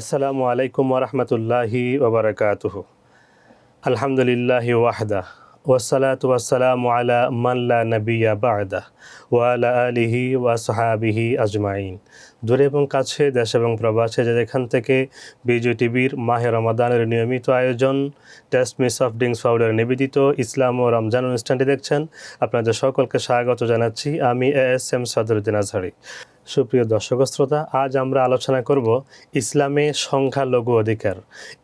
আসসালামু আলাইকুম ওরহমতুল্লাহি ওবরাকাতুহ। আলহামদুলিল্লাহি ওয়াহদা ওয়াসালাতু ওয়াসসালামু আলা মাল্লা নবিয়া বাদা ওয়ালা আলিহি ওয়া সাহাবিহি আজমাইন। দূরে এবং কাছে, দেশ এবং প্রবাসে যে যেখান থেকে বিজয় টিভির মাহে রমাদানের নিয়মিত আয়োজন taste miss of drinks powder নিবেদিত ইসলাম ও রমজান অনুষ্ঠানটি দেখছেন। আপনাদের সকলকে স্বাগত জানাচ্ছি। আমি A S M Sadruddin Azhari. সুপ্রিয় দর্শক শ্রোতা আজ আমরা আলোচনা করব ইসলামে সংখ্যালঘু অধিকার।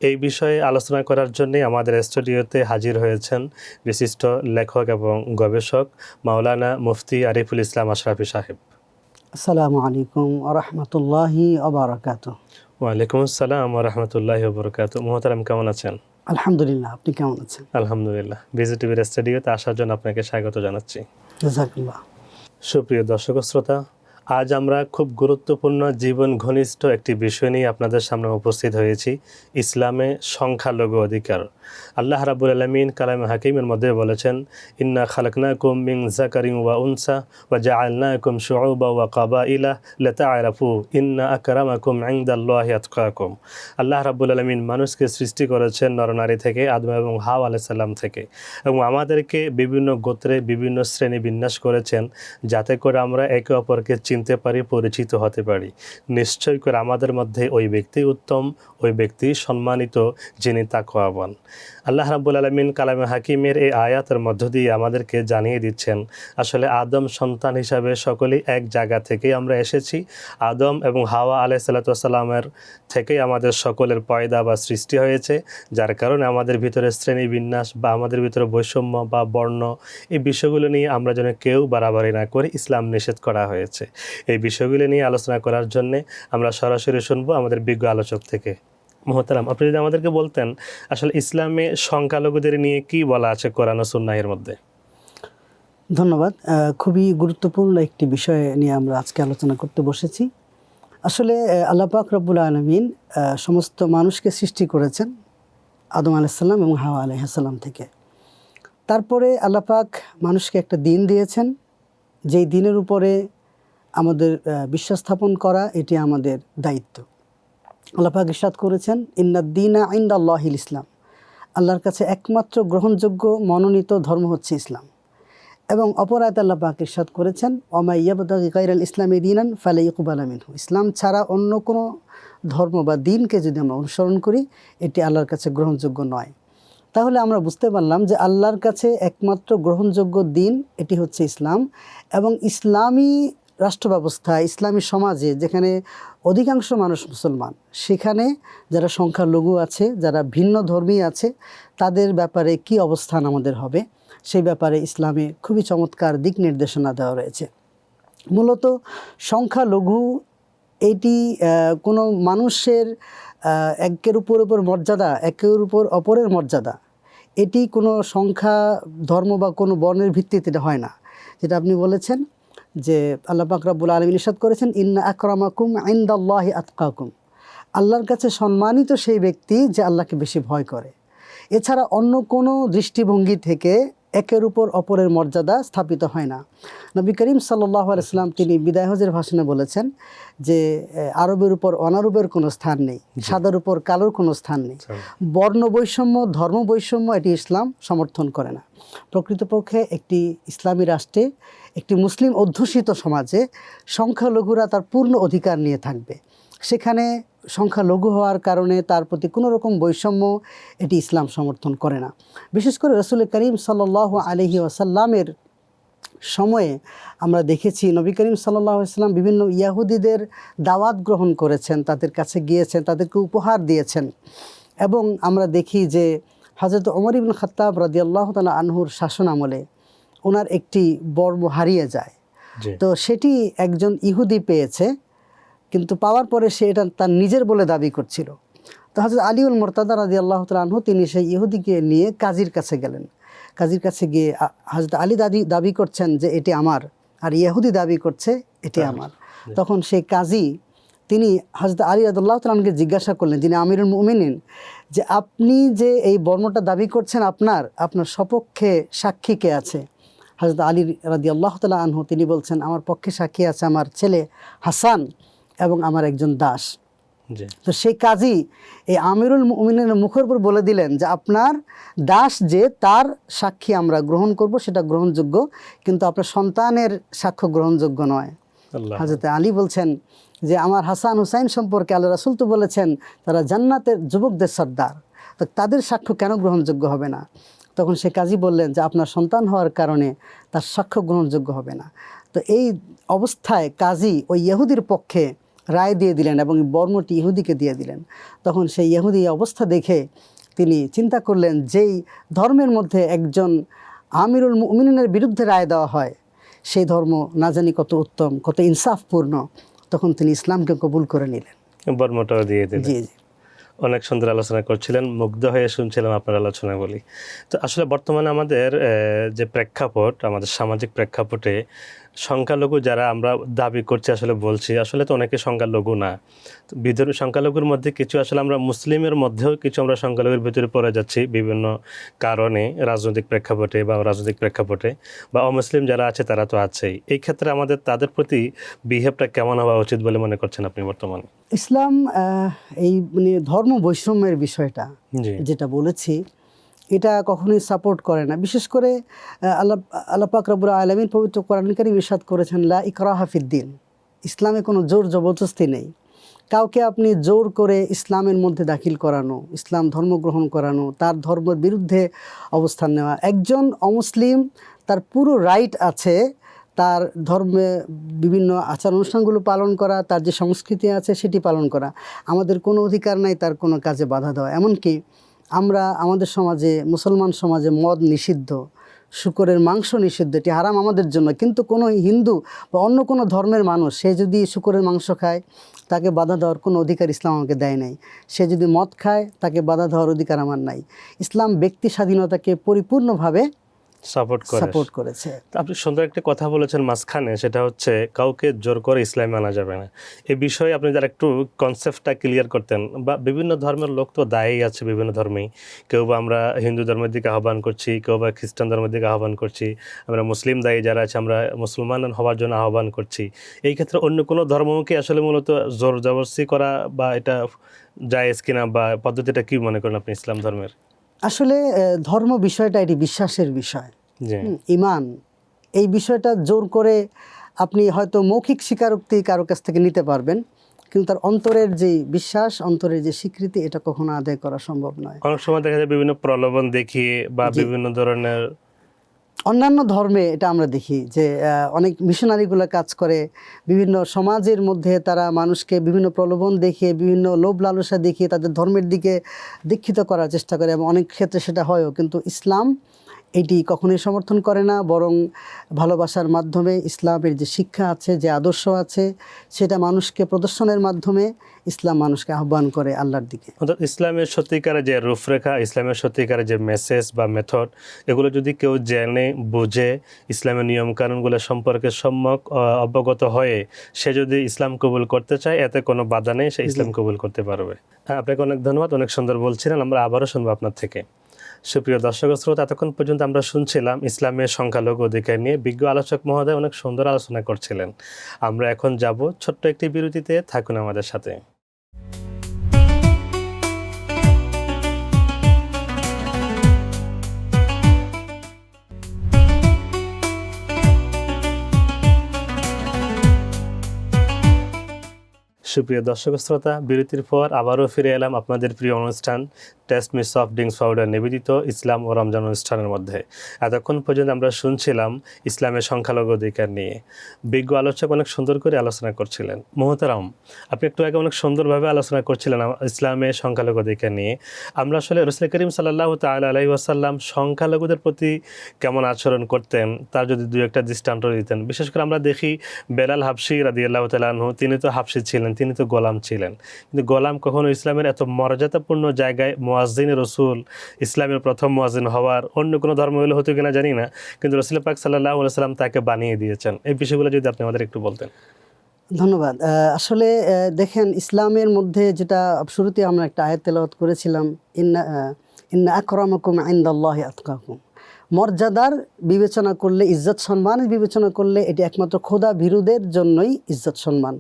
এই বিষয়ে আলোচনা করার জন্য আমাদের স্টুডিওতে হাজির হয়েছেন বিশিষ্ট লেখক এবং গবেষক মাওলানা মুফতি আরিফুল ইসলাম আশরাফি সাহেব। আসসালামু আলাইকুম রহমতুল্লাহি আবরাকাত ওয়ালাইকুম আসসালাম রহমতুল্লাহ বরকাত মোহতারাম কেমন আছেন? আলহামদুলিল্লাহ আপনি কেমন আছেন? আলহামদুলিল্লাহ। বিজিটিভির স্টুডিওতে আসার জন্য আপনাকে স্বাগত জানাচ্ছি। সুপ্রিয় দর্শক শ্রোতা আজ আমরা খুব গুরুত্বপূর্ণ জীবন ঘনিষ্ঠ একটি বিষয় নিয়ে আপনাদের সামনে উপস্থিত হয়েছি, ইসলামে সংখ্যালঘু অধিকার। আল্লাহ রাবুল আলমিন কালাম হাকিমের মধ্যে বলেছেন, ইন্না খালকনা কুম মিং জাকারিং ওয়া উনসা ওয়া জাআলনা কুম শুউবা ওয়া কাবা ইলা লেতা আরাফু ইন্না আকরামাকুম ইনদাল্লাহি আতকাকুম। আল্লাহ রাবুল আলমিন মানুষকে সৃষ্টি করেছেন নরনারী থেকে, আদম এবং হাও আলাইসাল্লাম থেকে এবং আমাদেরকে বিভিন্ন গোত্রে বিভিন্ন শ্রেণি বিন্যাস করেছেন যাতে করে আমরা একে অপরকে চিনতে পারি, পরিচিত হতে পারি। নিশ্চয় করে আমাদের মধ্যে ওই ব্যক্তি উত্তম, ওই ব্যক্তি সম্মানিত যিনি তাকওয়াবান। আল্লাহ রাব্বুল আলমিন কালামে হাকিমের এই আয়াতের মধ্য দিয়ে আমাদেরকে জানিয়ে দিচ্ছেন, আসলে আদম সন্তান হিসাবে সকলেই এক জায়গা থেকেই আমরা এসেছি। আদম এবং হাওয়া আলাই সাল্লাতামের থেকেই আমাদের সকলের পয়দা বা সৃষ্টি হয়েছে, যার কারণে আমাদের ভিতরে শ্রেণি বিন্যাস বা আমাদের ভিতরে বৈষম্য বা বর্ণ, এই বিষয়গুলো নিয়ে আমরা যেন কেউ বাড়াবাড়ি না করে ইসলাম নিষেধ করা হয়েছে। এই বিষয়গুলো নিয়ে আলোচনা করার জন্যে আমরা সরাসরি শুনব আমাদের বিজ্ঞ আলোচক থেকে। মোহতারাম আপনি যদি আমাদেরকে বলতেন আসলে ইসলামে সংখ্যালঘুদের নিয়ে কি বলা আছে কোরআন সুন্নাহের মধ্যে? ধন্যবাদ। খুবই গুরুত্বপূর্ণ একটি বিষয় নিয়ে আমরা আজকে আলোচনা করতে বসেছি। আসলে আহ, আল্লাহ পাক রব্বুল আলমিন সমস্ত মানুষকে সৃষ্টি করেছেন আদম আলাইসাল্লাম এবং হাওয়া আলাইসাল্লাম থেকে। তারপরে আল্লাহ পাক মানুষকে একটা দিন দিয়েছেন। যেই দিনের উপরে আমাদের বিশ্বাস স্থাপন করা এটি আমাদের দায়িত্ব। আল্লাহ পাক ইরশাদ করেছেন ইন্নাদ্দিনা আইন্দ আল্লাহিল ইসলাম। আল্লাহর কাছে একমাত্র গ্রহণযোগ্য মনোনীত ধর্ম হচ্ছে ইসলাম। এবং অপরাধ আল্লাহ পাক ইরশাদ করেছেন ওমাইয়াবদাগি গাইরাল ইসলামী দিনান ফালে ইকুবাল আমিনহু ইসলাম ছাড়া অন্য কোনো ধর্ম বা দিনকে যদি আমরা অনুসরণ করি, এটি আল্লাহর কাছে গ্রহণযোগ্য নয়। তাহলে আমরা বুঝতে পারলাম যে আল্লাহর কাছে একমাত্র গ্রহণযোগ্য দিন এটি হচ্ছে ইসলাম। এবং ইসলামী রাষ্ট্র ব্যবস্থা ইসলামী সমাজে যেখানে অধিকাংশ মানুষ মুসলমান, সেখানে যারা সংখ্যালঘু আছে, যারা ভিন্ন ধর্মী আছে, তাদের ব্যাপারে কি অবস্থান আমাদের হবে? সেই ব্যাপারে ইসলামে খুবই চমৎকার দিক নির্দেশনা দেওয়া রয়েছে। মূলত সংখ্যালঘু এটি কোনো মানুষের একের উপর উপর মর্যাদা, একের উপর অপরের মর্যাদা, এটি কোনো সংখ্যা, ধর্ম বা কোনো বর্ণের ভিত্তিতে হয় না। যেটা আপনি বলেছেন যে আল্লাহ পাক রাব্বুল আলমিন ইরশাদ করেছেন ইন্না আকরামাকুম ইনদাল্লাহি আতকাকুম। আল্লাহর কাছে সম্মানিত সেই ব্যক্তি যে আল্লাহকে বেশি ভয় করে। এছাড়া অন্য কোনো দৃষ্টিভঙ্গি থেকে একের উপর অপরের মর্যাদা স্থাপিত হয় না। নবী করিম সাল্লাহ আলাইসাল্লাম তিনি বিদায় হজের ভাষণে বলেছেন যে আরবের উপর অনারবের কোনো স্থান নেই সাদার উপর কালোর কোনো স্থান নেই। বর্ণ বৈষম্য ধর্ম বৈষম্য এটি ইসলাম সমর্থন করে না। প্রকৃতপক্ষে একটি ইসলামী রাষ্ট্রে একটি মুসলিম অধ্যুষিত সমাজে সংখ্যালঘুরা তার পূর্ণ অধিকার নিয়ে থাকবে। সেখানে সংখ্যালঘু হওয়ার কারণে তার প্রতি কোনো রকম বৈষম্য এটি ইসলাম সমর্থন করে না। বিশেষ করে রসুল করিম সাল্লাহ আলহি ওয়াসাল্লামের সময়ে আমরা দেখেছি, নবী করিম সাল্লাম বিভিন্ন ইয়াহুদিদের দাওয়াত গ্রহণ করেছেন, তাদের কাছে গিয়েছেন, তাদেরকে উপহার দিয়েছেন এবং আমরা দেখি যে হজরত ওমর ইবিন খত্তাব রাজি আল্লাহ তালা আনহুর শাসন আমলে ওনার একটি বর্ম হারিয়ে যায়। তো সেটি একজন ইহুদি পেয়েছে কিন্তু পাওয়ার পরে সে এটা তার নিজের বলে দাবি করছিল। তো হজরত আলিউল মোরতাদা রাজি আল্লাহ আনহু তিনি সেই ইহুদিকে নিয়ে কাজীর কাছে গেলেন। কাজীর কাছে গিয়ে হজরত আলী দাবি দাবি করছেন যে এটি আমার আর ইহুদি দাবি করছে এটি আমার। তখন সেই কাজী তিনি হজরত আলী আদুল্লাহ তালকে জিজ্ঞাসা করলেন যিনি আমিরুল মুমিনিন যে আপনি যে এই বর্ণটা দাবি করছেন আপনার আপনার সপক্ষে সাক্ষী কে আছে? হজরত আলী রাদি আল্লাহ তালা আনহু তিনি বলছেন আমার পক্ষে সাক্ষী আছে আমার ছেলে হাসান এবং আমার একজন দাস। তো সেই কাজী এই আমিরুল মুমিনের মুখের উপর বলে দিলেন যে আপনার দাস যে তার সাক্ষী আমরা গ্রহণ করব সেটা গ্রহণযোগ্য কিন্তু আপনার সন্তানের সাক্ষ্য গ্রহণযোগ্য নয়। হাজরতে আলী বলছেন যে আমার হাসান হুসাইন সম্পর্কে আল্লাহ রাসুল তো বলেছেন তারা জান্নাতের যুবকদের সর্দার তো তাদের সাক্ষ্য কেন গ্রহণযোগ্য হবে না? তখন সে কাজী বললেন যে আপনার সন্তান হওয়ার কারণে তার সাক্ষ্য গ্রহণযোগ্য হবে না। তো এই অবস্থায় কাজী ওই ইহুদির পক্ষে রায় দিয়ে দিলেন এবং বর্মটি ইহুদিকে দিয়ে দিলেন। তখন সেই ইহুদি অবস্থা দেখে তিনি চিন্তা করলেন যেই ধর্মের মধ্যে একজন আমিরুল মুমিনের বিরুদ্ধে রায় দেওয়া হয় সেই ধর্ম না জানি কত উত্তম কত ইনসাফপূর্ণ। তখন তিনি ইসলামকে কবুল করে নিলেন। বর্মটাও দিয়ে দিলেন। জি জি। অনেক সুন্দর আলোচনা করছিলেন, মুগ্ধ হয়ে শুনছিলাম আপনার আলোচনাগুলি। তো আসলে বর্তমানে আমাদের যে প্রেক্ষাপট, আমাদের সামাজিক প্রেক্ষাপটে সংখ্যালঘু যারা আমরা দাবি করছি আসলে বলছি আসলে তো অনেকে সংখ্যালঘু না। বিধর্মী সংখ্যালঘুর মধ্যে কিছু আসলে আমরা মুসলিমের মধ্যেও কিছু আমরা সংখ্যালঘুর ভিতরে পড়ে যাচ্ছি বিভিন্ন কারণে রাজনৈতিক প্রেক্ষাপটে বা রাজনৈতিক প্রেক্ষাপটে বা অমুসলিম যারা আছে তারা তো আছেই। এই ক্ষেত্রে আমাদের তাদের প্রতি বিহেভটা কেমন হওয়া উচিত বলে মনে করছেন আপনি বর্তমানে? ইসলাম এই মানে ধর্ম বৈষম্যের বিষয়টা যেটা বলেছি এটা কখনোই সাপোর্ট করে না। বিশেষ করে আল্লাহ আল্লাহ পাক রব্বুল আলমিন পবিত্র কোরআনকারী ইরশাদ করেছেন, লা ইকরা হাফিদ্দিন ইসলামে কোনো জোর জবরদস্তি নেই। কাউকে আপনি জোর করে ইসলামের মধ্যে দাখিল করানো, ইসলাম ধর্ম গ্রহণ করানো, তার ধর্মের বিরুদ্ধে অবস্থান নেওয়া। একজন অমুসলিম, তার পুরো রাইট আছে, তার ধর্মে বিভিন্ন আচার অনুষ্ঠানগুলো পালন করা, তার যে সংস্কৃতি আছে, সেটি পালন করা। আমাদের কোনো অধিকার নাই, তার কোনো কাজে বাধা দেওয়া। এমনকি আমরা আমাদের সমাজে, মুসলমান সমাজে মদ নিষিদ্ধ, শুকরের মাংস নিষিদ্ধ, এটি হারাম আমাদের জন্য। কিন্তু কোনো হিন্দু বা অন্য কোনো ধর্মের মানুষ, সে যদি শুকরের মাংস খায়, তাকে বাধা দেওয়ার কোনো অধিকার ইসলাম আমাকে দেয় নাই। সে যদি মদ খায়, তাকে বাধা দেওয়ার অধিকার আমার নাই। ইসলাম ব্যক্তি স্বাধীনতাকে পরিপূর্ণভাবে সাপোর্ট করে। সাপোর্ট করেছে। আপনি সুন্দর একটা কথা বলেছেন মাঝখানে সেটা হচ্ছে কাউকে জোর করে ইসলামে আনা যাবে না। এই বিষয়ে আপনি যারা একটু কনসেপ্টটা ক্লিয়ার করতেন বা বিভিন্ন ধর্মের লোক তো দায়ী আছে বিভিন্ন ধর্মেই। কেউ বা আমরা হিন্দু ধর্মের দিকে আহ্বান করছি কেউ বা খ্রিস্টান ধর্মের দিকে আহ্বান করছি। আমরা মুসলিম দায়ী যারা আছে আমরা মুসলমান হওয়ার জন্য আহ্বান করছি। এই ক্ষেত্রে অন্য কোনো ধর্মকে আসলে মূলত জোর জবরদস্তি করা বা এটা জায়েজ কিনা বা পদ্ধতিটা কি মনে করেন আপনি ইসলাম ধর্মের? আসলে ধর্ম বিষয়টা এটি বিশ্বাসের বিষয়। ইমান এই বিষয়টা জোর করে আপনি হয়তো মৌখিক স্বীকারোক্তি কারও কাছ থেকে নিতে পারবেন কিন্তু তার অন্তরের যে বিশ্বাস অন্তরের যে স্বীকৃতি এটা কখনো আদায় করা সম্ভব নয়। অনেক সময় দেখা যায় বিভিন্ন প্রলোভন দেখিয়ে বা বিভিন্ন ধরনের অন্যান্য ধর্মে এটা আমরা দেখি যে অনেক মিশনারিগুলো কাজ করে, বিভিন্ন সমাজের মধ্যে তারা মানুষকে বিভিন্ন প্রলোভন দেখে বিভিন্ন লোভ লালসা দেখিয়ে তাদের ধর্মের দিকে দীক্ষিত করার চেষ্টা করে এবং অনেক ক্ষেত্রে সেটা হয়ও। কিন্তু ইসলাম এটি কখনোই সমর্থন করে না বরং ভালোবাসার মাধ্যমে ইসলামের যে শিক্ষা আছে যে আদর্শ আছে সেটা মানুষকে প্রদর্শনের মাধ্যমে ইসলাম মানুষকে আহ্বান করে আল্লাহর দিকে। অর্থাৎ ইসলামের সত্যিকারের যে রূপরেখা ইসলামের সত্যিকারের যে মেসেজ বা মেথড এগুলো যদি কেউ জেনে বুঝে ইসলামের নিয়মকানুনগুলো সম্পর্কে সম্যক অবগত হয়ে সে যদি ইসলাম কবুল করতে চায় এতে কোনো বাধা নেই সে ইসলাম কবুল করতে পারবে। হ্যাঁ আপনাকে অনেক ধন্যবাদ অনেক সুন্দর বলছিলেন আমরা আবারও শুনব আপনার থেকে। সুপ্রিয় দর্শক শ্রোতা, এতক্ষণ পর্যন্ত আমরা শুনছিলাম ইসলামের সংখ্যালঘু অধিকার নিয়ে বিজ্ঞ আলোচক মহোদয় অনেক সুন্দর আলোচনা করছিলেন। আমরা এখন যাব ছোট্ট একটি বিরতিতে, থাকুন আমাদের সাথে। সুপ্রিয় দর্শক শ্রোতা, বিরতির পর আবারও ফিরে এলাম আপনাদের প্রিয় অনুষ্ঠান taste miss of drinks powder নিবেদিত ইসলাম ও রমজান অনুষ্ঠানের মধ্যে। এতক্ষণ পর্যন্ত আমরা শুনছিলাম ইসলামের সংখ্যালঘু অধিকার নিয়ে। বিজ্ঞ আলোচক অনেক সুন্দর করে আলোচনা করছিলেন। মোহতারাম, আপনি একটু আগে অনেক সুন্দরভাবে আলোচনা করছিলেন ইসলামের সংখ্যালঘু অধিকার নিয়ে। আমরা আসলে রসুল করিম সাল্লাহ তাল আলাই ওয়াসাল্লাম সংখ্যালঘুদের প্রতি কেমন আচরণ করতেন, তার যদি দু একটা দৃষ্টান্ত দিতেন। বিশেষ করে আমরা দেখি বেলাল হাফসি রাদি আল্লাহ তালাহু তিনি তো হাফসি ছিলেন তিনি তো গোলাম ছিলেন। কিন্তু গোলাম কখনো ইসলামের এত মর্যাদাপূর্ণ জায়গায় মোয়াজ্জিন রসুল, ইসলামের প্রথম মোয়াজ্জিন হওয়ার অন্য কোনো ধর্ম হলে হতো কিনা জানি না, কিন্তু রসুল পাক সাল্লাহ সাল্লাম তাকে বানিয়ে দিয়েছেন। এই বিষয়গুলো যদি আপনি আমাদের একটু বলতেন। ধন্যবাদ। আসলে দেখেন, ইসলামের মধ্যে যেটা শুরুতে আমরা একটা আয়াত তেলাওয়াত করেছিলাম, ইন্না ইন্না আকরামাকুম ইনদাল্লাহি আতকাকুম। মর্যাদার বিবেচনা করলে ইজ্জত সম্মানের বিবেচনা করলে এটি একমাত্র খোদা ভীরুদের জন্যই ইজ্জত সম্মান।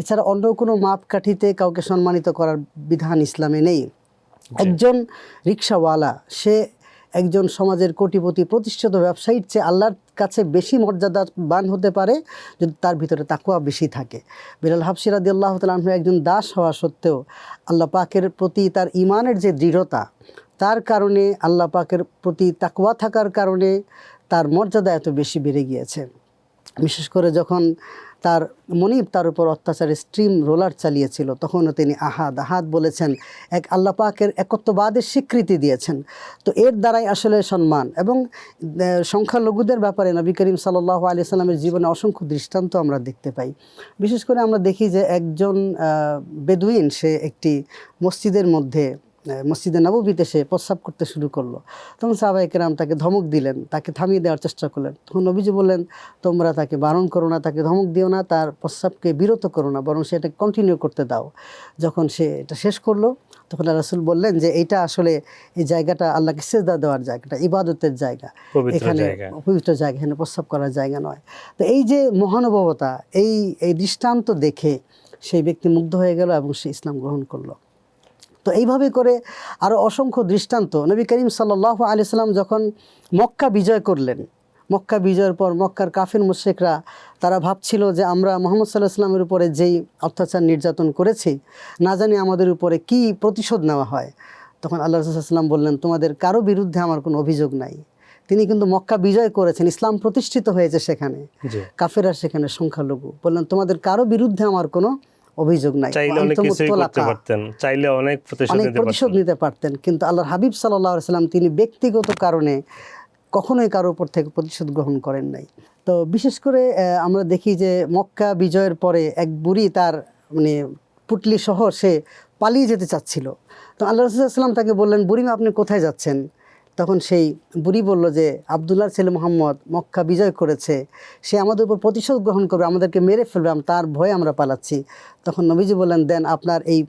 এছাড়া অন্য কোনো মাপকাঠিতে কাউকে সম্মানিত করার বিধান ইসলামে নেই। একজন রিক্সাওয়ালা সে একজন সমাজের কোটিপতি প্রতিষ্ঠিত ব্যবসায়ীর চেয়ে আল্লাহর কাছে বেশি মর্যাদাবান হতে পারে যদি তার ভিতরে তাকুয়া বেশি থাকে। বিরাল হাফসিরাদি আল্লাহ তালু একজন দাস হওয়া সত্ত্বেও আল্লাহ পাকের প্রতি তার ইমানের যে দৃঢ়তা তার কারণে আল্লাহ পাকের প্রতি তাকুয়া থাকার কারণে তার মর্যাদা এত বেশি বেড়ে গিয়েছে। বিশেষ করে যখন তার মনিব তার উপর অত্যাচারে স্ট্রিম রোলার চালিয়েছিল, তখনও তিনি আহাদ আহাদ বলেছেন, এক আল্লাহ পাকের একত্ববাদের স্বীকৃতি দিয়েছেন। তো এর দ্বারাই আসলে সম্মান এবং সংখ্যালঘুদের ব্যাপারে নবী করিম সাল্লাহ আলি সাল্লামের জীবনে অসংখ্য দৃষ্টান্ত আমরা দেখতে পাই। বিশেষ করে আমরা দেখি যে একজন বেদুইন, সে একটি মসজিদের মধ্যে মসজিদে নববীতে সে প্রস্রাব করতে শুরু করল। তখন সাহাবাহিকেরাম তাকে ধমক দিলেন তাকে থামিয়ে দেওয়ার চেষ্টা করলেন। তখন নবীজি বললেন তোমরা তাকে বারণ করো না তাকে ধমক দিও না তার প্রস্রাবকে বিরত করো না বরং সেটা কন্টিনিউ করতে দাও। যখন সে এটা শেষ করল তখন রাসুল বললেন যে এইটা আসলে এই জায়গাটা আল্লাহকে সেজদা দেওয়ার জায়গাটা ইবাদতের জায়গা। এখানে। পবিত্র জায়গা এখানে প্রস্রাব করার জায়গা নয়। তো এই যে মহানুভবতা এই এই দৃষ্টান্ত দেখে সেই ব্যক্তি মুগ্ধ হয়ে গেল এবং সে ইসলাম গ্রহণ করল। তো এইভাবে করে আরও অসংখ্য দৃষ্টান্ত। নবী করিম সাল্লাহ আলি সাল্লাম যখন মক্কা বিজয় করলেন মক্কা বিজয়ের পর মক্কার কাফির মুশেকরা তারা ভাবছিল যে আমরা মোহাম্মদ সাল্লাহ সাল্লামের উপরে যেই অত্যাচার নির্যাতন করেছি না জানি আমাদের উপরে কি প্রতিশোধ নেওয়া হয়। তখন আল্লাহ রসুল্লাম বললেন তোমাদের কারও বিরুদ্ধে আমার কোনো অভিযোগ নাই। তিনি কিন্তু মক্কা বিজয় করেছেন ইসলাম প্রতিষ্ঠিত হয়েছে সেখানে। কাফেরা সেখানে সংখ্যালঘু। বললেন তোমাদের কারও বিরুদ্ধে আমার কোনো অভিযোগ নাই। চাইলে অনেক কিছুই করতে পারতেন চাইলে অনেক প্রতিশোধ নিতে পারতেন। কিন্তু আল্লাহর হাবিব সাল্লাহ সাল্লাম তিনি ব্যক্তিগত কারণে কখনোই কারও উপর থেকে প্রতিশোধ গ্রহণ করেন নাই। তো বিশেষ করে আমরা দেখি যে মক্কা বিজয়ের পরে এক বুড়ি তার মানে পুটলি সহ সে পালিয়ে যেতে চাচ্ছিল। তো আল্লাহ রসুল্লাহাম তাকে বললেন বুড়িমা আপনি কোথায় যাচ্ছেন? তখন সেই বুড়ি বলল যে, আবদুল্লাহর ছেলে মোহাম্মদ মক্কা বিজয় করেছে। সে আমাদের উপর প্রতিশোধ গ্রহণ করবে, আমাদেরকে মেরে ফেলবে তার ভয়ে আমরা পালাচ্ছি। তখন নবীজি বললেন, দেন আপনার এই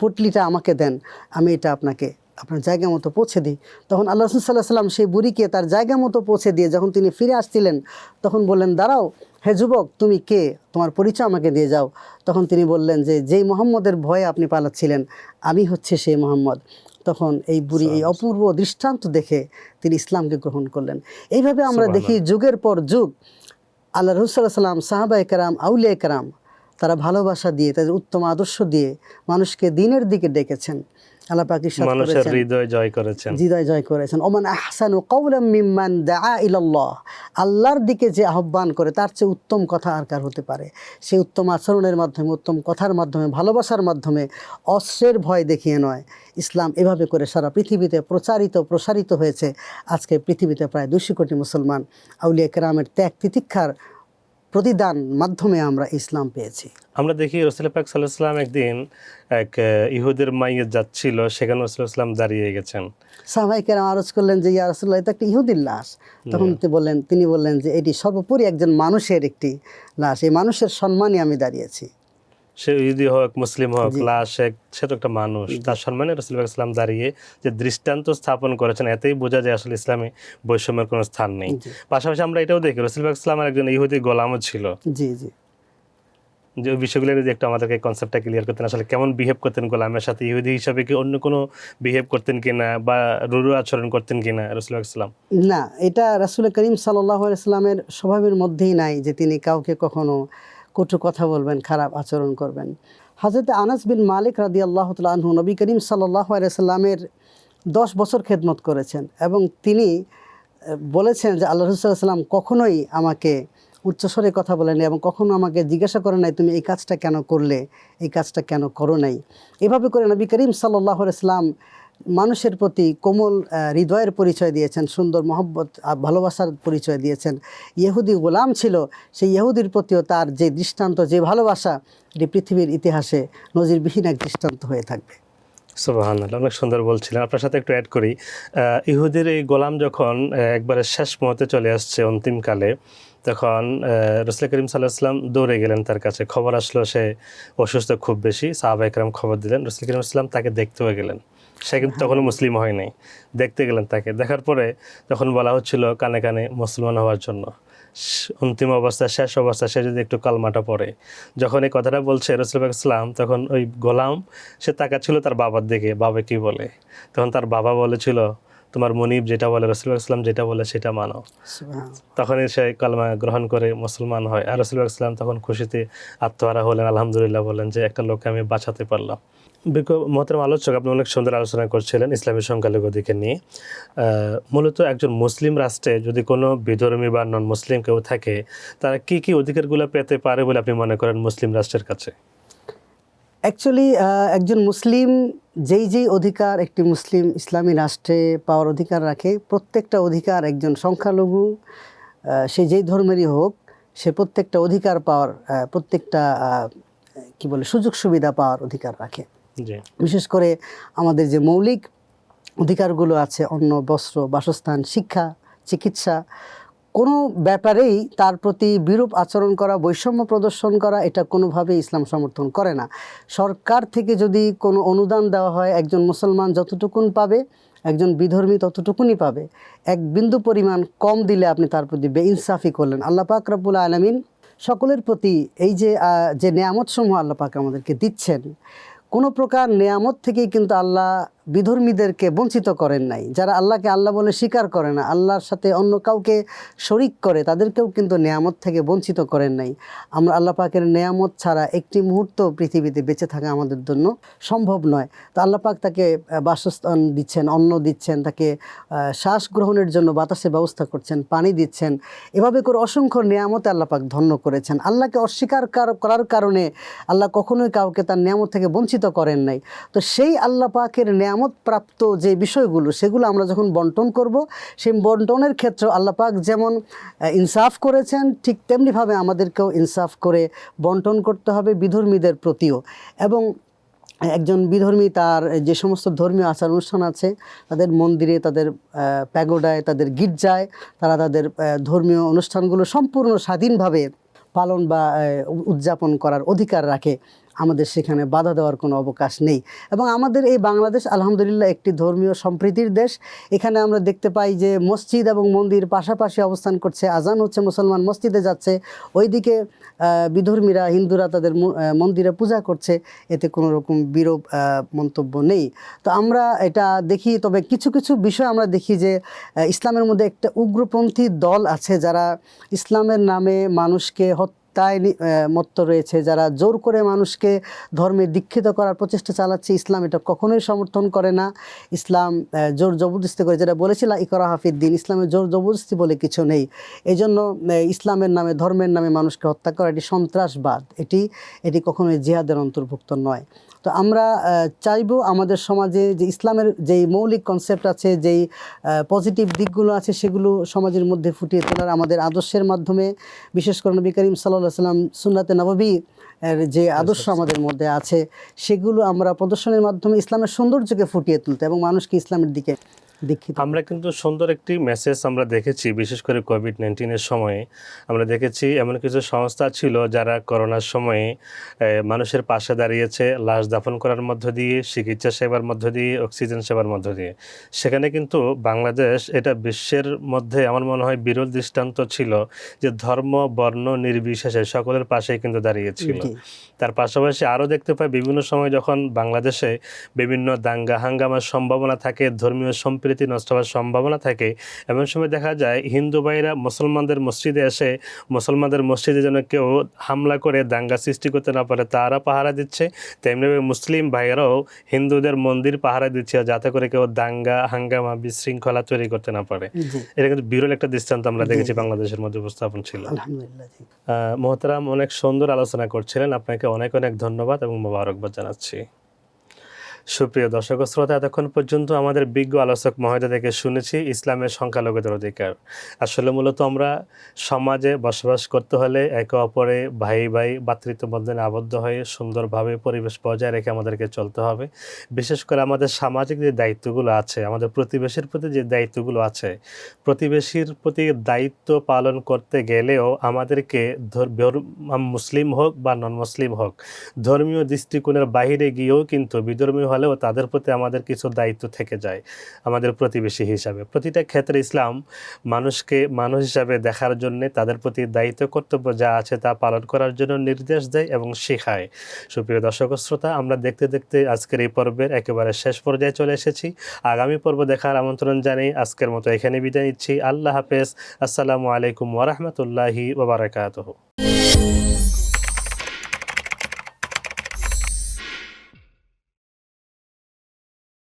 পুটলিটা আমাকে দেন, আমি এটা আপনাকে আপনার জায়গা মতো পৌঁছে দিই। তখন আল্লাহ রসুল সাল্লাহ সাল্লাম সেই বুড়িকে তার জায়গা মতো পৌঁছে দিয়ে যখন তিনি ফিরে আসছিলেন, তখন বললেন, দাঁড়াও, হে যুবক, তুমি কে? তোমার পরিচয় আমাকে দিয়ে যাও। তখন তিনি বললেন যে, যেই মোহাম্মদের ভয়ে আপনি পালাচ্ছিলেন, আমি হচ্ছে সেই মোহাম্মদ। তখন এই বুড়ি এই অপূর্ব দৃষ্টান্ত দেখে তিনি ইসলামকে গ্রহণ করলেন। এইভাবে আমরা দেখি যুগের পর যুগ আল্লাহ রসুল্লাহ সাল্লাম সাহাবা একরাম আউলিয়া একরাম তারা ভালোবাসা দিয়ে তাদের উত্তম আদর্শ দিয়ে মানুষকে দিনের দিকে ডেকেছেন। আল্লাহ পাক ইরশাদ মানুষের হৃদয় জয় করেছেন। হৃদয় জয় করেছেন। ওমান আহসানু কওলাম মিম্মান দাআ ইলাল্লাহ। আল্লাহর দিকে যে আহ্বান করে তার চেয়ে উত্তম কথা আর কার হতে পারে? সেই উত্তম আচরণের মাধ্যমে উত্তম কথার মাধ্যমে ভালোবাসার মাধ্যমে অস্ত্রের ভয় দেখিয়ে নয়। ইসলাম এভাবে করে সারা পৃথিবীতে প্রচারিত প্রসারিত হয়েছে। আজকে পৃথিবীতে প্রায় দুশো কোটি মুসলমান। আউলিয়া কেরামের ত্যাগ তিতিক্ষার প্রতিদান মাধ্যমে আমরা ইসলাম পেয়েছি। আমরা দেখি রসুল পাক সাল্লাহ সাল্লাম একদিন এক ইহুদের মাইয়ে যাচ্ছিল সেখানে রসুলাম দাঁড়িয়ে গেছেন। সাহাবাই কেরাম আরজ করলেন যে ইয়া রসুল্লাহ এটা একটা ইহুদির লাশ। তখন বললেন তিনি বললেন যে এটি সর্বোপরি একজন মানুষের একটি লাশ। এই মানুষের সম্মানে আমি দাঁড়িয়েছি। সে ইহুদি হোক মুসলিম হোক লাশ এক সে তো একটা মানুষ। তার সম্মানে রসুল পাক সাল্লাম দাঁড়িয়ে যে দৃষ্টান্ত স্থাপন করেছেন এতেই বোঝা যায় আসলে ইসলামে বৈষম্যের কোনো স্থান নেই। পাশাপাশি আমরা এটাও দেখি রসুল সাল্লামের একজন ইহুদি গোলামও ছিল। জি জি। যে বিষয়গুলো যদি একটু আমাদেরকে কনসেপ্টটা ক্লিয়ার করতেন আসলে কেমন বিহেভ করতেন গোলামের সাথে? ইহুদি হিসাবে কি অন্য কোনো বিহেভ করতেন কিনা বা রুরু আচরণ করতেন কিনা রসুল পাক সাল্লাম না এটা রাসুল করিম সাল্লাহ সাল্লামের স্বভাবের মধ্যেই নাই যে তিনি কাউকে কখনো কটু কথা বলবেন, খারাপ আচরণ করবেন। হজরত আনাস বিন মালিক রাদি আল্লাহ আনহু নবী করিম সাল্লাহ সাল্লামের দশ বছর খেদমত করেছেন এবং তিনি বলেছেন যে আল্লাহ রসুল্লাহাম কখনোই আমাকে উচ্চস্বরে কথা বলেনি এবং কখনো আমাকে জিজ্ঞাসা করে নাই, তুমি এই কাজটা কেন করলে? এই কাজটা কেন করো নাই? এভাবে করে নবী করিম সাল্লাহ ইসলাম মানুষের প্রতি কোমল হৃদয়ের পরিচয় দিয়েছেন, সুন্দর মহব্বত ভালোবাসার পরিচয় দিয়েছেন। ইহুদি গোলাম ছিল, সেই ইহুদির প্রতিও তার যে দৃষ্টান্ত, যে ভালোবাসা, এটি পৃথিবীর ইতিহাসে নজিরবিহীন এক দৃষ্টান্ত হয়ে থাকবে। সুবাহান অনেক সুন্দর বলছিলেন। আপনার সাথে একটু অ্যাড করি। ইহুদির এই গোলাম যখন একবারে শেষ মুহূর্তে চলে আসছে অন্তিমকালে, তখন রসুল করিম সাল্লাহাম দৌড়ে গেলেন তার কাছে। খবর আসলো সে অসুস্থ খুব বেশি সাহাবা খবর দিলেন। রসুল করিম ইসলাম তাকে দেখতেও গেলেন। সে কিন্তু তখন মুসলিম হয় নাই। দেখতে গেলেন তাকে। দেখার পরে তখন বলা হচ্ছিল কানে কানে মুসলমান হওয়ার জন্য। অন্তিম অবস্থা, শেষ অবস্থা, সে যদি একটু কালমাটা পড়ে। যখন এই কথাটা বলছে রসুল ইসলাম তখন ওই গোলাম, সে তাকাচ্ছিল তার বাবার দিকে। বাবা কি বলে? তখন তার বাবা বলেছিল তোমার মনিব যেটা বলে রসুল ইসলাম যেটা বলে সেটা মানো। তখনই সে কালমা গ্রহণ করে মুসলমান হয়। আর রসুল ইসলাম তখন খুশিতে আত্মহারা হলেন আলহামদুলিল্লাহ বলেন যে একটা লোককে আমি বাঁচাতে পারলাম। মহতরম আলোচক আপনি অনেক সুন্দর আলোচনা করছিলেন ইসলামী সংখ্যালঘু দিকে নিয়ে। মূলত একজন মুসলিম রাষ্ট্রে যদি কোনো বিধর্মী বা নন মুসলিম কেউ থাকে তারা কি কি অধিকারগুলো পেতে পারে বলে আপনি মনে করেন মুসলিম রাষ্ট্রের কাছে? অ্যাকচুয়ালি একজন মুসলিম যেই যেই অধিকার একটি মুসলিম ইসলামী রাষ্ট্রে পাওয়ার অধিকার রাখে প্রত্যেকটা অধিকার একজন সংখ্যালঘু সে যেই ধর্মেরই হোক সে প্রত্যেকটা অধিকার পাওয়ার প্রত্যেকটা কি বলে সুযোগ সুবিধা পাওয়ার অধিকার রাখে। বিশেষ করে আমাদের যে মৌলিক অধিকারগুলো আছে অন্ন বস্ত্র বাসস্থান শিক্ষা চিকিৎসা কোনো ব্যাপারেই তার প্রতি বিরূপ আচরণ করা, বৈষম্য প্রদর্শন করা, এটা কোনোভাবেই ইসলাম সমর্থন করে না। সরকার থেকে যদি কোনো অনুদান দেওয়া হয়, একজন মুসলমান যতটুকুন পাবে, একজন বিধর্মী ততটুকুনই পাবে। এক বিন্দু পরিমাণ কম দিলে আপনি তার প্রতি বেইনসাফি করলেন। আল্লাহ পাক রব্বুল আলমিন সকলের প্রতি এই যে যে নেয়ামতসমূহ আল্লাহ পাক আমাদেরকে দিচ্ছেন, কোনো প্রকার নেয়ামত থেকেই কিন্তু আল্লাহ বিধর্মীদেরকে বঞ্চিত করেন নাই, যারা আল্লাহকে আল্লাহ বলে স্বীকার করে না, আল্লাহর সাথে অন্য কাউকে শরিক করে, তাদেরকেও কিন্তু নেয়ামত থেকে বঞ্চিত করেন নাই। আমরা আল্লাহ পাকের নেয়ামত ছাড়া একটি মুহূর্ত পৃথিবীতে বেঁচে থাকা আমাদের জন্য সম্ভব নয়। তো আল্লাহ পাক তাকে বাসস্থান দিচ্ছেন, অন্ন দিচ্ছেন, তাকে শ্বাস গ্রহণের জন্য বাতাসের ব্যবস্থা করছেন, পানি দিচ্ছেন। এভাবে করে অসংখ্য নেয়ামতে আল্লাহ পাক ধন্য করেছেন। আল্লাহকে অস্বীকার করার কারণে আল্লাহ কখনোই কাউকে তার নেয়ামত থেকে বঞ্চিত করেন নাই। তো সেই আল্লাহ পাকের নেয়ামত প্রাপ্ত যে বিষয়গুলো, সেগুলো আমরা যখন বন্টন করব, সেই বন্টনের ক্ষেত্রে আল্লাপাক যেমন ইনসাফ করেছেন, ঠিক তেমনিভাবে আমাদেরকেও ইনসাফ করে বন্টন করতে হবে বিধর্মীদের প্রতিও। এবং একজন বিধর্মী তার যে সমস্ত ধর্মীয় আচার অনুষ্ঠান আছে, তাদের মন্দিরে, তাদের প্যাগোডায়, তাদের গির্জায়, তারা তাদের ধর্মীয় অনুষ্ঠানগুলো সম্পূর্ণ স্বাধীনভাবে পালন বা উদযাপন করার অধিকার রাখে। আমাদের সেখানে বাধা দেওয়ার কোনো অবকাশ নেই। এবং আমাদের এই বাংলাদেশ আলহামদুলিল্লাহ একটি ধর্মীয় সম্প্রীতির দেশ। এখানে আমরা দেখতে পাই যে মসজিদ এবং মন্দির পাশাপাশি অবস্থান করছে। আজান হচ্ছে মুসলমান মসজিদে যাচ্ছে। ওইদিকে বিধর্মীরা, হিন্দুরা তাদের মন্দিরে পূজা করছে। এতে কোনো রকম বিরূপ মন্তব্য নেই। তো আমরা এটা দেখি, তবে কিছু কিছু বিষয় আমরা দেখি যে ইসলামের মধ্যে একটা উগ্রপন্থী দল আছে যারা ইসলামের নামে মানুষকে হত্যায় আহ, মত্ত রয়েছে যারা জোর করে মানুষকে ধর্মে দীক্ষিত করার প্রচেষ্টা চালাচ্ছে। ইসলাম এটা কখনোই সমর্থন করে না। ইসলাম জোর জবরদস্তি করে যেটা বলেছিলাম ইকরা হাফির দিন ইসলামের জোর জবরদস্তি বলে কিছু নেই। এই জন্য ইসলামের নামে ধর্মের নামে মানুষকে হত্যা করা এটি সন্ত্রাসবাদ। এটি এটি কখনোই জিহাদের অন্তর্ভুক্ত নয়। তো আমরা চাইব আমাদের সমাজে যে ইসলামের যেই মৌলিক কনসেপ্ট আছে যেই পজিটিভ দিকগুলো আছে সেগুলো সমাজের মধ্যে ফুটিয়ে তোলার আমাদের আদর্শের মাধ্যমে বিশেষ করে নবী করিম সাল্লাহ সাল্লাম সুন্নাতে নববী এর যে আদর্শ আমাদের মধ্যে আছে সেগুলো আমরা প্রদর্শনের মাধ্যমে ইসলামের সৌন্দর্যকে ফুটিয়ে তুলতে এবং মানুষকে ইসলামের দিকে দীক্ষিত। আমরা কিন্তু সুন্দর একটি মেসেজ আমরা দেখেছি বিশেষ করে কোভিড নাইন্টিনের সময়ে। আমরা দেখেছি এমন কিছু সংস্থা ছিল যারা করোনার সময়ে মানুষের পাশে দাঁড়িয়েছে লাশ দাফন করার মধ্য দিয়ে চিকিৎসা সেবার মধ্য দিয়ে অক্সিজেন সেবার মধ্য দিয়ে। সেখানে কিন্তু বাংলাদেশ এটা বিশ্বের মধ্যে আমার মনে হয় বিরল দৃষ্টান্ত ছিল যে ধর্ম বর্ণ নির্বিশেষে সকলের পাশেই কিন্তু দাঁড়িয়েছিল। তার পাশাপাশি আরও দেখতে পাই বিভিন্ন সময় যখন বাংলাদেশে বিভিন্ন দাঙ্গা হাঙ্গামার সম্ভাবনা থাকে ধর্মীয় সম্প্রীতি নষ্ট হওয়ার সম্ভাবনা থাকে। এমন সময় দেখা যায় হিন্দু ভাইরা মুসলমানদের মসজিদে এসে মুসলমানদের মসজিদে যেন কেউ হামলা করে দাঙ্গা সৃষ্টি করতে না পারে তারা পাহারা দিচ্ছে। তেমনিভাবে মুসলিম ভাইয়েরাও হিন্দুদের মন্দির পাহারা দিচ্ছে যাতে করে কেউ দাঙ্গা হাঙ্গামা বিশৃঙ্খলা তৈরি করতে না পারে। এটা কিন্তু বিরল একটা দৃষ্টান্ত আমরা দেখেছি বাংলাদেশের মধ্যে উপস্থাপন ছিল। আলহামদুলিল্লাহ মোহতারাম অনেক সুন্দর আলোচনা করছিলেন। আপনাকে অনেক অনেক ধন্যবাদ এবং মোবারকবাদ জানাচ্ছি। সুপ্রিয় দর্শক শ্রোতা, এতক্ষণ পর্যন্ত আমাদের বিজ্ঞ আলোচক মহোদয় থেকে শুনেছি ইসলামের সংখ্যালঘুদের অধিকার। আসলে মূলত আমরা সমাজে বসবাস করতে হলে একে অপরে ভাই ভাই ভাতৃত্ব বন্ধনে আবদ্ধ হয়ে সুন্দরভাবে পরিবেশ বজায় রেখে আমাদেরকে চলতে হবে। বিশেষ করে আমাদের সামাজিক যে দায়িত্বগুলো আছে, আমাদের প্রতিবেশীর প্রতি যে দায়িত্বগুলো আছে, প্রতিবেশীর প্রতি দায়িত্ব পালন করতে গেলেও আমাদেরকে মুসলিম হোক বা নন মুসলিম হোক, ধর্মীয় দৃষ্টিকোণের বাইরে গিয়েও কিন্তু বিধর্মী হলেও তাদের প্রতি আমাদের কিছু দায়িত্ব থেকে যায়, আমাদের প্রতিবেশী হিসাবে। প্রতিটা ক্ষেত্রে ইসলাম মানুষকে, মানুষ হিসাবে দেখার জন্য তাদের প্রতি দায়িত্ব, কর্তব্য যা আছে তা পালন করার জন্য নির্দেশ দেয় এবং শেখায়। সুপ্রিয় দর্শক শ্রোতা, আমরা দেখতে দেখতে আজকের এই পর্বের একেবারে শেষ পর্যায়ে চলে এসেছি। আগামী পর্ব দেখার আমন্ত্রণ জানাই আজকের মতো এখানে বিদায় নিচ্ছি। আল্লাহ হাফেজ। আসসালামু আলাইকুম ওরহমতুল্লাহি ওবরাকাতহ